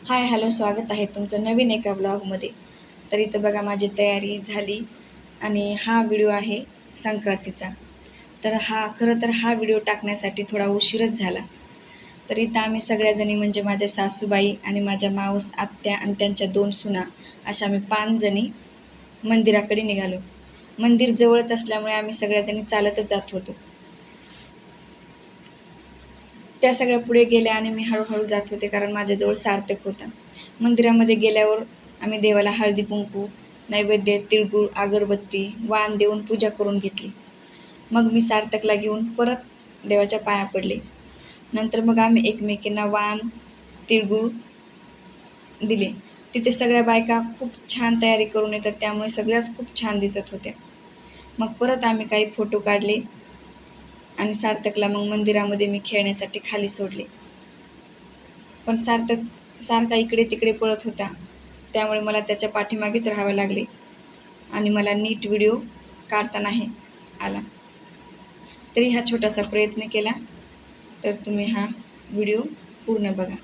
Hi hello स्वागत आहे तुमचं नवीन एका ब्लॉगमध्ये. तर इथं बघा माझी तयारी झाली आणि हा व्हिडिओ आहे संक्रांतीचा. तर हा खरं तर हा व्हिडिओ टाकण्यासाठी थोडा उशीरच झाला. तर इथं आम्ही सगळ्याजणी म्हणजे माझ्या सासूबाई आणि माझ्या माऊस आत्या आणि त्यांच्या दोन सुना अशा आम्ही पाचजणी मंदिराकडे निघालो. मंदिर जवळच असल्यामुळे आम्ही सगळ्याजणी चालतच जात होतो. त्या सगळ्या पुढे गेल्या आणि मी हळूहळू जात होते कारण माझ्याजवळ सार्थक होता. मंदिरामध्ये गेल्यावर आम्ही देवाला हळदी कुंकू नैवेद्य तिळगुळ अगरबत्ती वाण देऊन पूजा करून घेतली. मग मी सार्थकला घेऊन परत देवाच्या पाया पडले. नंतर मग आम्ही एकमेकींना वाण तिळगुळ दिले. तिथे सगळ्या बायका खूप छान तयारी करून येतात त्यामुळे सगळ्याच खूप छान दिसत होत्या. मग परत आम्ही काही फोटो काढले. आणि सार्थकला मग मंदिरामध्ये मी खेळण्यासाठी खाली सोडले. पण सार्थक सारखा इकडे तिकडे पळत होता. त्यामुळे मला त्याच्या पाठीमागेच राहावे लागले. आणि मला नीट व्हिडिओ काढता नाही आला. तरी हा छोटासा प्रयत्न केला. तर तुम्ही हा व्हिडिओ पूर्ण बघा.